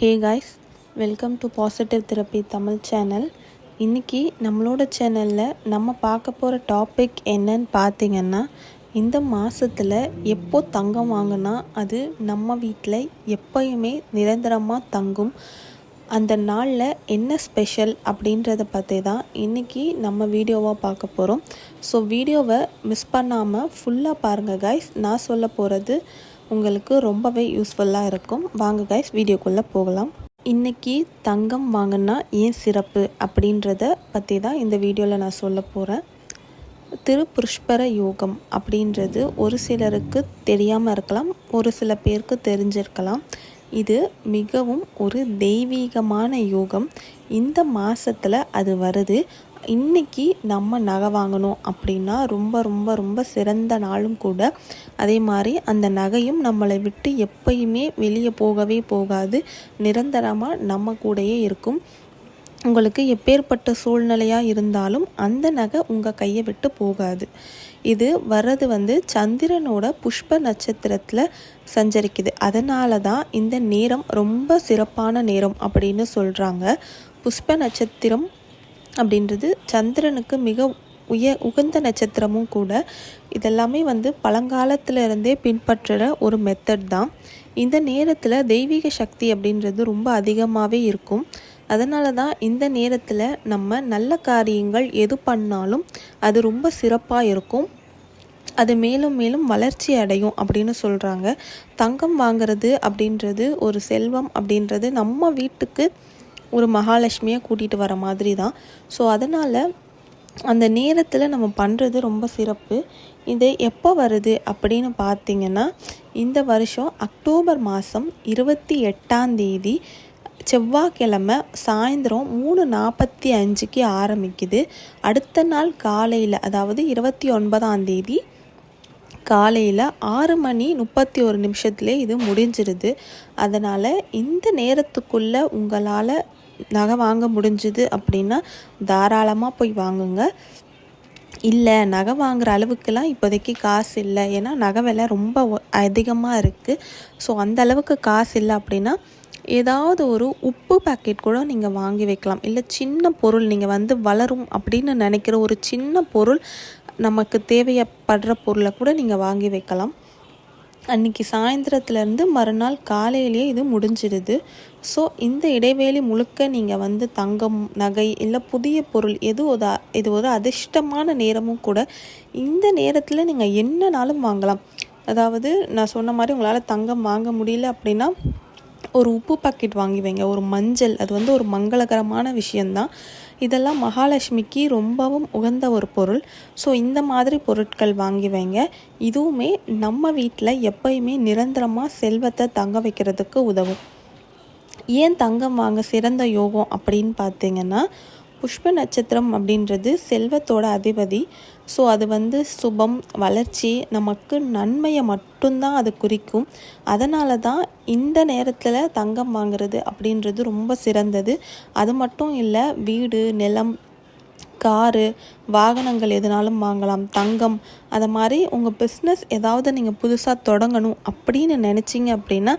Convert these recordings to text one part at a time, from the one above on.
Hey guys welcome to positive therapy Tamil channel இன்றைக்கி நம்மளோட சேனலில் நம்ம பார்க்க போகிற டாபிக் என்னன்னு பார்த்தீங்கன்னா இந்த மாதத்தில் எப்போ தங்கம் வாங்கினா அது நம்ம வீட்டில் எப்பயுமே நிரந்தரமாக தங்கும். அந்த நாளில் என்ன ஸ்பெஷல் அப்படின்றத பற்றி தான் இன்றைக்கி நம்ம வீடியோவாக பார்க்க போகிறோம் ஸோ வீடியோவை மிஸ் பண்ணாமல் ஃபுல்லாக பாருங்கள் காய்ஸ் நான் சொல்ல போகிறது உங்களுக்கு ரொம்பவே யூஸ்ஃபுல்லாக இருக்கும். வாங்க கைஸ் வீடியோக்குள்ளே போகலாம். இன்றைக்கி தங்கம் வாங்கினா ஏன் சிறப்பு அப்படின்றத பற்றி தான் இந்த வீடியோவில் நான் சொல்ல போகிறேன் திருப்புஷ்பர யோகம் அப்படின்றது ஒரு சிலருக்கு தெரியாமல் இருக்கலாம் ஒரு சில பேருக்கு தெரிஞ்சிருக்கலாம். இது மிகவும் ஒரு தெய்வீகமான யோகம். இந்த மாதத்தில் அது வருது. இன்றைக்கி நம்ம நகை வாங்கணும் அப்படின்னா ரொம்ப ரொம்ப ரொம்ப சிறந்த நாளும் கூட அதே மாதிரி அந்த நகையும் நம்மளை விட்டு எப்பயுமே வெளியே போகவே போகாது. நிரந்தரமாக நம்ம கூடயே இருக்கும். உங்களுக்கு எப்பேற்பட்ட சூழ்நிலையாக இருந்தாலும் அந்த நகை உங்கள் கையை விட்டு போகாது. இது வர்றது வந்து சந்திரனோட புஷ்ப நட்சத்திரத்தில் சஞ்சரிக்குது. அதனால தான் இந்த நேரம் ரொம்ப சிறப்பான நேரம் அப்படின்னு சொல்கிறாங்க புஷ்ப நட்சத்திரம் அப்படின்றது சந்திரனுக்கு மிக உய உகந்த நட்சத்திரமும் கூட. இதெல்லாமே வந்து பழங்காலத்துல இருந்தே பின்பற்றுற ஒரு மெத்தட் தான். இந்த நேரத்தில் தெய்வீக சக்தி அப்படின்றது ரொம்ப அதிகமாகவே இருக்கும். அதனால தான் இந்த நேரத்தில் நம்ம நல்ல காரியங்கள் எது பண்ணாலும் அது ரொம்ப சிறப்பாக இருக்கும். அது மேலும் மேலும் வளர்ச்சி அடையும் அப்படின்னு சொல்கிறாங்க தங்கம் வாங்கிறது அப்படின்றது ஒரு செல்வம் அப்படின்றது நம்ம வீட்டுக்கு ஒரு மகாலட்சுமியை கூட்டிகிட்டு வர மாதிரி தான் ஸோ அதனால் அந்த நேரத்தில் நம்ம பண்ணுறது ரொம்ப சிறப்பு. இது எப்போ வருது அப்படின்னு பார்த்தீங்கன்னா இந்த வருஷம் அக்டோபர் மாதம் இருபத்தி எட்டாம் தேதி செவ்வாய்க்கிழமை சாயந்தரம் மூணு நாற்பத்தி அஞ்சுக்கு ஆரம்பிக்குது. அடுத்த நாள் காலையில் அதாவது இருபத்தி ஒன்பதாம் தேதி காலையில் ஆறு மணி முப்பத்தி ஒரு நிமிஷத்துலேயே இது முடிஞ்சிருது. அதனால் இந்த நேரத்துக்குள்ளே உங்களால் நகை வாங்க முடிஞ்சுது அப்படின்னா தாராளமாக போய் வாங்குங்க. இல்லை நகை வாங்குகிற அளவுக்குலாம் இப்போதைக்கு காசு இல்லை. ஏன்னா நகை விலை ரொம்ப அதிகமாக இருக்குது ஸோ அந்த அளவுக்கு காசு இல்லை அப்படின்னா ஏதாவது ஒரு உப்பு பாக்கெட் கூட நீங்கள் வாங்கி வைக்கலாம். இல்லை சின்ன பொருள் நீங்கள் வந்து வளரும் அப்படின்னு நினைக்கிற ஒரு சின்ன பொருள் நமக்கு தேவையப்படுற பொருளை கூட நீங்கள் வாங்கி வைக்கலாம். அன்றைக்கி சாயந்தரத்துலேருந்து மறுநாள் காலையிலேயே இது முடிஞ்சிடுது. ஸோ இந்த இடைவேளி முழுக்க நீங்கள் வந்து தங்கம் நகை இல்லை புதிய பொருள் எது ஒரு இது ஒரு அதிர்ஷ்டமான நேரமும் கூட இந்த நேரத்தில் நீங்கள் என்னனாலும் வாங்கலாம். அதாவது நான் சொன்ன மாதிரி உங்களால் தங்கம் வாங்க முடியல அப்படின்னா ஒரு உப்பு பாக்கெட் வாங்கி வைங்க. ஒரு மஞ்சள் அது வந்து ஒரு மங்களகரமான விஷயந்தான் இதெல்லாம் மகாலட்சுமிக்கு ரொம்பவும் உகந்த ஒரு பொருள். ஸோ இந்த மாதிரி பொருட்கள் வாங்கி வைங்க. இதுவுமே நம்ம வீட்டில் எப்பயுமே நிரந்தரமாக செல்வத்தை தங்க வைக்கிறதுக்கு உதவும். ஏன் தங்கம் வாங்க சிறந்த யோகம் அப்படின்னு பார்த்தீங்கன்னா புஷ்ப நட்சத்திரம் அப்படின்றது செல்வத்தோட அதிபதி. ஸோ அது வந்து சுபம் வளர்ச்சி நமக்கு நன்மையை மட்டும்தான் அது குறிக்கும். அதனால தான் இந்த நேரத்தில் தங்கம் வாங்குறது அப்படின்றது ரொம்ப சிறந்தது. அது மட்டும் இல்லை வீடு நிலம் காரு வாகனங்கள் எதுனாலும் வாங்கலாம். தங்கம் அதை மாதிரி உங்கள் பிஸ்னஸ் ஏதாவது நீங்கள் புதுசாக தொடங்கணும் அப்படின்னு நினச்சிங்க அப்படின்னா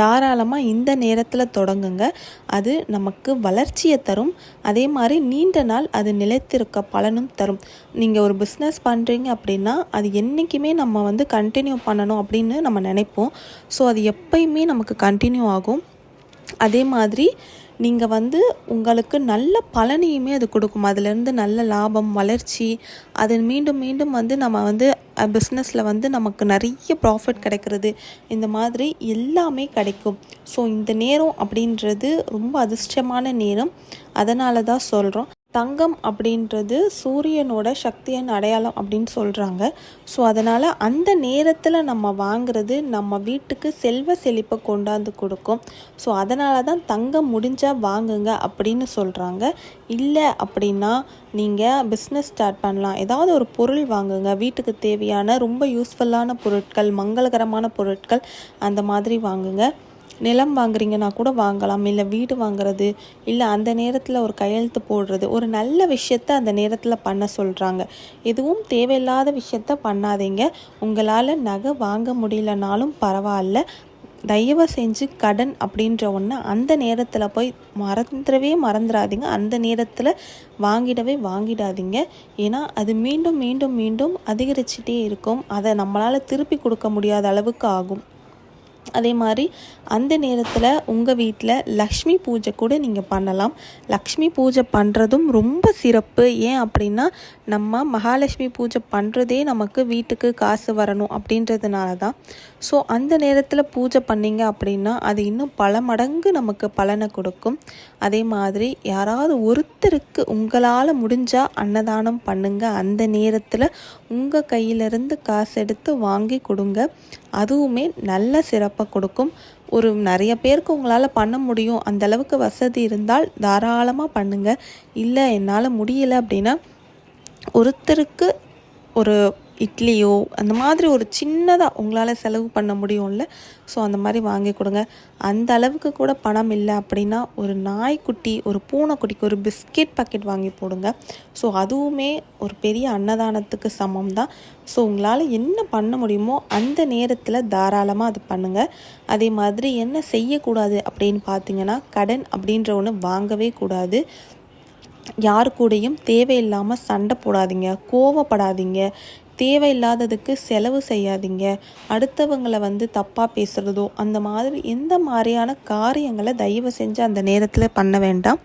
தாராளமாக இந்த நேரத்தில் தொடங்குங்க. அது நமக்கு வளர்ச்சியை தரும். அதே மாதிரி நீண்ட நாள் அது நிலைத்திருக்க பலனும் தரும். நீங்கள் ஒரு பிஸ்னஸ் பண்ணுறீங்க அப்படின்னா அது என்றைக்குமே நம்ம வந்து கண்டினியூ பண்ணணும் அப்படின்னு நம்ம நினைப்போம். ஸோ அது எப்பயுமே நமக்கு கண்டினியூ ஆகும். அதே மாதிரி நீங்கள் வந்து உங்களுக்கு நல்ல பலனையுமே அது கொடுக்கும். அதுலேருந்து நல்ல லாபம் வளர்ச்சி அது மீண்டும் மீண்டும் வந்து நம்ம வந்து பிஸ்னஸில் வந்து நமக்கு நிறைய ப்ராஃபிட் கிடைக்கிறது. இந்த மாதிரி எல்லாமே கிடைக்கும். ஸோ இந்த நேரம் அப்படின்றது ரொம்ப அதிர்ஷ்டமான நேரம். அதனால தான் சொல்கிறோம் தங்கம் அப்படின்றது சூரியனோட சக்தியின் அடையாளம் அப்படின்னு சொல்கிறாங்க ஸோ அதனால் அந்த நேரத்தில் நம்ம வாங்குறது நம்ம வீட்டுக்கு செல்வ செழிப்பை கொண்டாந்து கொடுக்கும். ஸோ அதனால தான் தங்கம் முடிஞ்சால் வாங்குங்க அப்படின்னு சொல்கிறாங்க இல்லை அப்படின்னா நீங்கள் பிஸ்னஸ் ஸ்டார்ட் பண்ணலாம். ஏதாவது ஒரு பொருள் வாங்குங்க. வீட்டுக்கு தேவையான ரொம்ப யூஸ்ஃபுல்லான பொருட்கள் மங்களகரமான பொருட்கள் அந்த மாதிரி வாங்குங்க. நிலம் வாங்குறீங்கன்னா கூட வாங்கலாம் இல்லை வீடு வாங்குறது இல்லை அந்த நேரத்தில் ஒரு கையெழுத்து போடுறது ஒரு நல்ல விஷயத்த அந்த நேரத்தில் பண்ண சொல்கிறாங்க எதுவும் தேவையில்லாத விஷயத்த பண்ணாதீங்க. உங்களால் நகை வாங்க முடியலனாலும் பரவாயில்ல. தயவு செஞ்சு கடன் அப்படின்ற ஒன்று அந்த நேரத்தில் போய் மறந்துடவே மறந்துடாதீங்க. அந்த நேரத்தில் வாங்கிடவே வாங்கிடாதீங்க. ஏன்னா அது மீண்டும் மீண்டும் மீண்டும் அதிகரிச்சுட்டே இருக்கும். அதை நம்மளால் திருப்பி கொடுக்க முடியாத அளவுக்கு ஆகும். அதே மாதிரி அந்த நேரத்தில் உங்கள் வீட்டில் லக்ஷ்மி பூஜை கூட நீங்கள் பண்ணலாம். லக்ஷ்மி பூஜை பண்ணுறதும் ரொம்ப சிறப்பு. ஏன் அப்படின்னா நம்ம மகாலட்சுமி பூஜை பண்ணுறதே நமக்கு வீட்டுக்கு காசு வரணும் அப்படின்றதுனால தான் ஸோ அந்த நேரத்தில் பூஜை பண்ணிங்க அப்படின்னா அது இன்னும் பல மடங்கு நமக்கு பலனை கொடுக்கும். அதே மாதிரி யாராவது ஒருத்தருக்கு உங்களால் முடிஞ்சால் அன்னதானம் பண்ணுங்கள் அந்த நேரத்தில் உங்கள் கையிலிருந்து காசு எடுத்து வாங்கி கொடுங்க. அதுவுமே நல்ல சிறப்பாக சிறப்பை கொடுக்கும். ஒரு நிறைய பேருக்கு உங்களால் பண்ண முடியும். அந்த அளவுக்கு வசதி இருந்தால் தாராளமாக பண்ணுங்கள் இல்லை என்னால் முடியலை அப்படின்னா ஒருத்தருக்கு ஒரு இட்லியோ அந்த மாதிரி ஒரு சின்னதாக உங்களால் செலவு பண்ண முடியும்ல. ஸோ அந்த மாதிரி வாங்கி கொடுங்க. அந்த அளவுக்கு கூட பணம் இல்லை அப்படின்னா ஒரு நாய்க்குட்டி ஒரு பூனைக்குட்டிக்கு ஒரு பிஸ்கெட் பாக்கெட் வாங்கி போடுங்க. ஸோ அதுவுமே ஒரு பெரிய அன்னதானத்துக்கு சமம் தான். ஸோ உங்களால் என்ன பண்ண முடியுமோ அந்த நேரத்தில் தாராளமாக அது பண்ணுங்கள் அதே மாதிரி என்ன செய்யக்கூடாது அப்படின்னு பார்த்தீங்கன்னா கடன் அப்படின்ற ஒன்று வாங்கவே கூடாது. யார் கூடயும் தேவையில்லாமல் சண்டை போடாதீங்க கோவப்படாதீங்க. தேவையில்லாததுக்கு செலவு செய்யாதீங்க. அடுத்தவங்களை வந்து தப்பாக பேசுகிறதோ அந்த மாதிரி எந்த மாதிரியான காரியங்களை தயவு செஞ்சு அந்த நேரத்தில் பண்ண வேண்டாம்.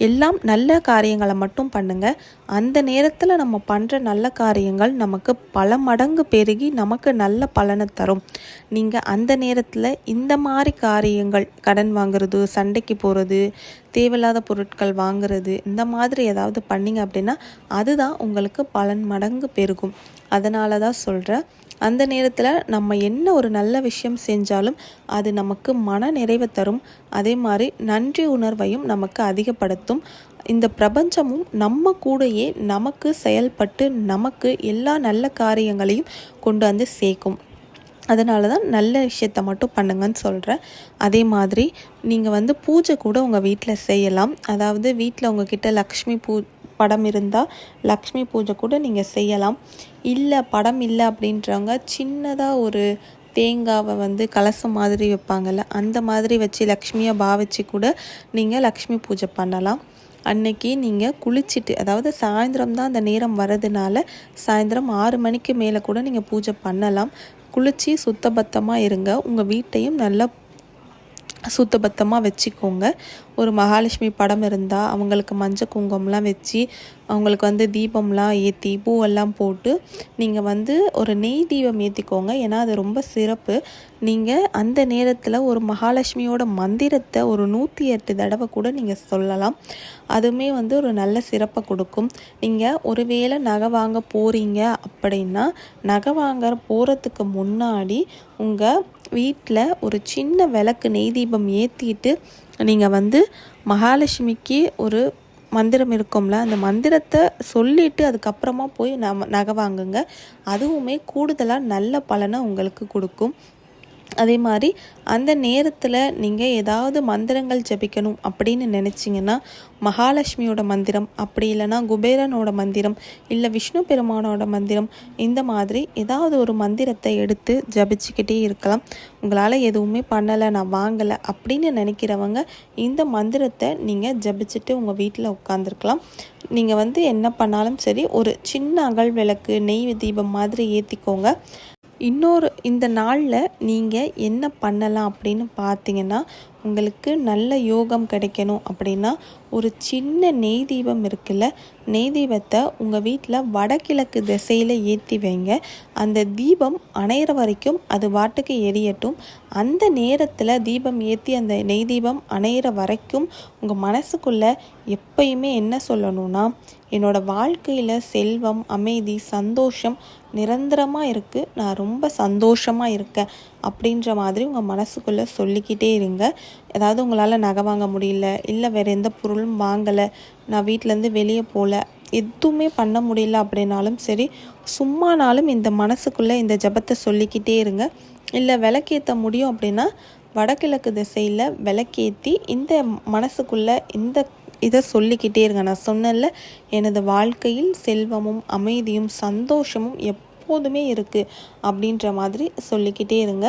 எல்லாம் நல்ல காரியங்களை மட்டும் பண்ணுங்கள் அந்த நேரத்தில் நம்ம பண்ணுற நல்ல காரியங்கள் நமக்கு பல மடங்கு பெருகி நமக்கு நல்ல பலனை தரும். நீங்கள் அந்த நேரத்தில் இந்த மாதிரி காரியங்கள் கடன் வாங்குறது சண்டைக்கு போகிறது தேவையில்லாத பொருட்கள் வாங்குறது இந்த மாதிரி ஏதாவது பண்ணிங்க அப்படின்னா அதுதான் உங்களுக்கு பலன் மடங்கு பெருகும். அதனால தான் சொல்கிறேன் அந்த நேரத்தில் நம்ம என்ன ஒரு நல்ல விஷயம் செஞ்சாலும் அது நமக்கு மன நிறைவை தரும். அதே மாதிரி நன்றி உணர்வையும் நமக்கு அதிகப்படுத்தும். இந்த பிரபஞ்சமும் நம்ம கூடயே நமக்கு செயல்பட்டு நமக்கு எல்லா நல்ல காரியங்களையும் கொண்டு வந்து சேர்க்கும். அதனால தான் நல்ல விஷயத்த மட்டும் பண்ணுங்கன்னு சொல்கிறேன் அதே மாதிரி நீங்கள் வந்து பூஜை கூட உங்கள் வீட்டில் செய்யலாம். அதாவது வீட்டில் உங்ககிட்ட லக்ஷ்மி பூ படம் இருந்தால் லக்ஷ்மி பூஜை கூட நீங்கள் செய்யலாம். இல்லை படம் இல்லை அப்படின்றவங்க சின்னதாக ஒரு தேங்காவை வந்து கலசம் மாதிரி வைப்பாங்கள்ல அந்த மாதிரி வச்சு லக்ஷ்மியை பாவிச்சு கூட நீங்கள் லக்ஷ்மி பூஜை பண்ணலாம். அன்னைக்கு நீங்கள் குளிச்சுட்டு அதாவது சாயந்தரம் தான் அந்த நேரம் வரதுனால சாயந்தரம் ஆறு மணிக்கு மேலே கூட நீங்கள் பூஜை பண்ணலாம். குளித்து சுத்தபத்தமாக இருங்க. உங்கள் வீட்டையும் நல்லா சுத்தபத்தமாக வச்சுக்கோங்க. ஒரு மகாலட்சுமி படம் இருந்தால் அவங்களுக்கு மஞ்சள் குங்குமம்லாம் வச்சு அவங்களுக்கு வந்து தீபம்லாம் ஏற்றி பூவெல்லாம் போட்டு நீங்கள் வந்து ஒரு நெய் தீபம் ஏற்றிக்கோங்க ஏன்னா அது ரொம்ப சிறப்பு. நீங்கள் அந்த நேரத்தில் ஒரு மகாலட்சுமியோட மந்திரத்தை ஒரு நூற்றி எட்டு தடவை கூட நீங்கள் சொல்லலாம். அதுவுமே வந்து ஒரு நல்ல சிறப்பை கொடுக்கும். நீங்கள் ஒருவேளை நகை வாங்க போகிறீங்க அப்படின்னா நகை வாங்க போகிறதுக்கு முன்னாடி உங்கள் வீட்டில் ஒரு சின்ன விளக்கு நெய் தீபம் ஏற்றிட்டு நீங்கள் வந்து மகாலட்சுமிக்கு ஒரு மந்திரம் இருக்கும்ல அந்த மந்திரத்தை சொல்லிவிட்டு அதுக்கப்புறமா போய் நம்ம நகை வாங்குங்க. அதுவுமே கூடுதலாக நல்ல பலனை உங்களுக்கு கொடுக்கும். அதே மாதிரி அந்த நேரத்தில் நீங்கள் ஏதாவது மந்திரங்கள் ஜபிக்கணும் அப்படின்னு நினச்சிங்கன்னா மகாலட்சுமியோட மந்திரம் அப்படி இல்லைன்னா குபேரனோட மந்திரம் இல்லை விஷ்ணு பெருமானோட மந்திரம் இந்த மாதிரி ஏதாவது ஒரு மந்திரத்தை எடுத்து ஜபிச்சுக்கிட்டே இருக்கலாம். உங்களால் எதுவுமே பண்ணலை நான் வாங்கலை அப்படின்னு நினைக்கிறவங்க இந்த மந்திரத்தை நீங்கள் ஜபிச்சுட்டு உங்கள் வீட்டில் உட்காந்துருக்கலாம் நீங்கள் வந்து என்ன பண்ணாலும் சரி ஒரு சின்ன அகல் விளக்கு நெய் தீபம் மாதிரி ஏற்றிக்கோங்க இன்னொரு இந்த நாளில் நீங்கள் என்ன பண்ணலாம் அப்படின்னு பார்த்தீங்கன்னா உங்களுக்கு நல்ல யோகம் கிடைக்கணும் அப்படின்னா ஒரு சின்ன நெய் தீபம் இருக்குல்ல நெய் தீபத்தை உங்கள் வீட்டில் வடகிழக்கு திசையில் ஏற்றி வைங்க. அந்த தீபம் அணையிற வரைக்கும் அது வாட்டுக்கு எரியட்டும். அந்த நேரத்தில் தீபம் ஏற்றி அந்த நெய் தீபம் அணையிற வரைக்கும் உங்கள் மனசுக்குள்ளே எப்பயுமே என்ன சொல்லணும்னா என்னோடய வாழ்க்கையில் செல்வம் அமைதி சந்தோஷம் நிரந்தரமாக இருக்குது நான் ரொம்ப சந்தோஷமாக இருக்கேன் அப்படின்ற மாதிரி உங்கள் மனசுக்குள்ளே சொல்லிக்கிட்டே இருங்க. ஏதாவது உங்களால் நகை வாங்க முடியல இல்லை வேறு எந்த பொருளும் வாங்கலை நான் வீட்டிலேருந்து வெளியே போகல எதுவுமே பண்ண முடியல அப்படின்னாலும் சரி சும்மானாலும் இந்த மனசுக்குள்ளே இந்த ஜபத்தை சொல்லிக்கிட்டே இருங்க. இல்லை விளக்கேற்ற முடியும் அப்படின்னா வடகிழக்கு திசையில் விளக்கேற்றி இந்த மனசுக்குள்ளே இந்த இதை சொல்லிக்கிட்டே இருங்க. நான் சொன்னல எனது வாழ்க்கையில் செல்வமும் அமைதியும் சந்தோஷமும் எப் எப்போதுமே இருக்குது அப்படின்ற மாதிரி சொல்லிக்கிட்டே இருங்க.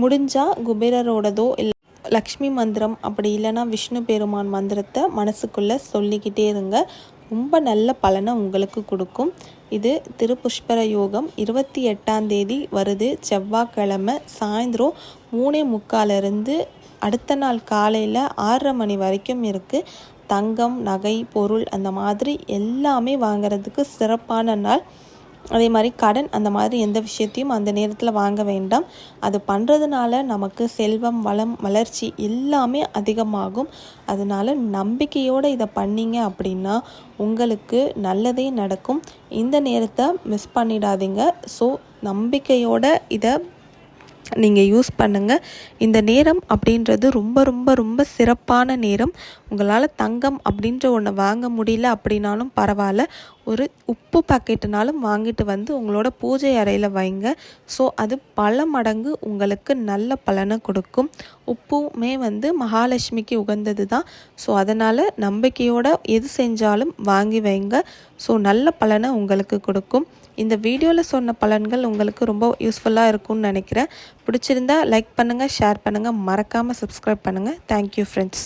முடிஞ்சால் குபேரரோடதோ இல்லை லக்ஷ்மி மந்திரம் அப்படி இல்லைன்னா விஷ்ணு பெருமான் மந்திரத்தை மனசுக்குள்ளே சொல்லிக்கிட்டே இருங்க. ரொம்ப நல்ல பலனை உங்களுக்கு கொடுக்கும். இது திருப்புஷ்பர யோகம் இருபத்தி எட்டாம் தேதி வருது. செவ்வாய்க்கிழமை சாயந்தரம் மூணே முக்காலிருந்து அடுத்த நாள் காலையில் ஆறரை மணி வரைக்கும் இருக்குது தங்கம் நகை பொருள் அந்த மாதிரி எல்லாமே வாங்கிறதுக்கு சிறப்பான நாள். அதே மாதிரி கடன் அந்த மாதிரி எந்த விஷயத்தையும் அந்த நேரத்தில் வாங்க வேண்டாம். அது பண்ணுறதுனால நமக்கு செல்வம் வளம் வளர்ச்சி எல்லாமே அதிகமாகும். அதனால் நம்பிக்கையோடு இதை பண்ணீங்க அப்படின்னா உங்களுக்கு நல்லதே நடக்கும். இந்த நேரத்தை மிஸ் பண்ணிடாதீங்க. ஸோ நம்பிக்கையோடு இதை நீங்கள் யூஸ் பண்ணுங்கள் இந்த நேரம் அப்படின்றது ரொம்ப ரொம்ப ரொம்ப சிறப்பான நேரம். உங்களால் தங்கம் அப்படின்ற ஒன்று வாங்க முடியல அப்படின்னாலும் பரவாயில்ல. ஒரு உப்பு பாக்கெட்டுனாலும் வாங்கிட்டு வந்து உங்களோட பூஜை அறையில் வைங்க. ஸோ அது பல மடங்கு உங்களுக்கு நல்ல பலனை கொடுக்கும். உப்புமே வந்து மகாலட்சுமிக்கு உகந்தது தான் ஸோ அதனால் நம்பிக்கையோடு எது செஞ்சாலும் வாங்கி வைங்க. ஸோ நல்ல பலனை உங்களுக்கு கொடுக்கும். இந்த வீடியோவில் சொன்ன பலன்கள் உங்களுக்கு ரொம்ப யூஸ்ஃபுல்லாக இருக்கும்னு நினைக்கிறேன். பிடிச்சிருந்தா லைக் பண்ணுங்கள் ஷேர் பண்ணுங்கள் மறக்காமல் சப்ஸ்கிரைப் பண்ணுங்கள் தேங்க்யூ ஃப்ரெண்ட்ஸ்